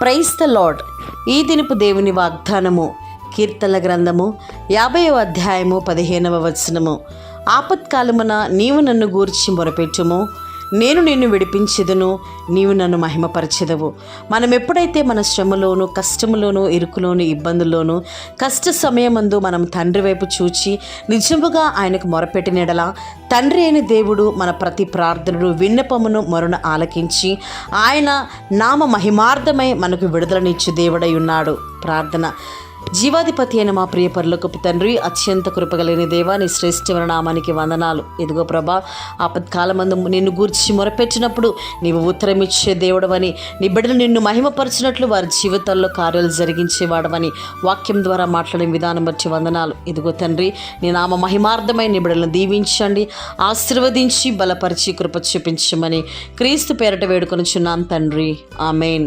Price the lord ఈ దినపు దేవుని వాగ్దానము కీర్తనల గ్రంథము యాభైవ అధ్యాయము పదిహేనవ వచనము. ఆపత్కాలమున నీవు నన్ను గూర్చి మొరపెట్టుము. నేను నిన్ను విడిపించెదను నీవు నన్ను మహిమపరచెదవు. మనం ఎప్పుడైతే మన శ్రమలోను కష్టములోను ఇరుకులోను ఇబ్బందుల్లోను కష్ట సమయమందు మనం తండ్రి వైపు చూచి నిజముగా ఆయనకు మొరపెట్టినడల తండ్రి అయిన దేవుడు మన ప్రతి ప్రార్థనను విన్నపమును మరణ ఆలకించి ఆయన నామ మహిమార్థమై మనకు విడుదలనిచ్చు దేవుడై ఉన్నాడు. ప్రార్థన. జీవాధిపతి అయిన మా ప్రియ పరులకపు తండ్రి అత్యంత కృపగలిగిన దేవా నీ శ్రేష్టమైన నామానికి వందనాలు. ఇదిగో ప్రభా ఆపత్కాలమందు నిన్ను గూర్చి మొరపెట్టినప్పుడు నీవు ఉత్తరం ఇచ్చే దేవుడవని నీ బిడ్డలు నిన్ను మహిమపరిచినట్లు వారి జీవితాల్లో కార్యాలు జరిగించేవాడవని వాక్యం ద్వారా మాట్లాడే విధానం బట్టి వందనాలు. ఇదిగో తండ్రి నీ నామ మహిమార్థమై నీ బిడ్డలను దీవించండి ఆశీర్వదించి బలపరిచి కృప చూపించమని క్రీస్తు పేరట వేడుకొని చున్నాను తండ్రి. ఆమెన్.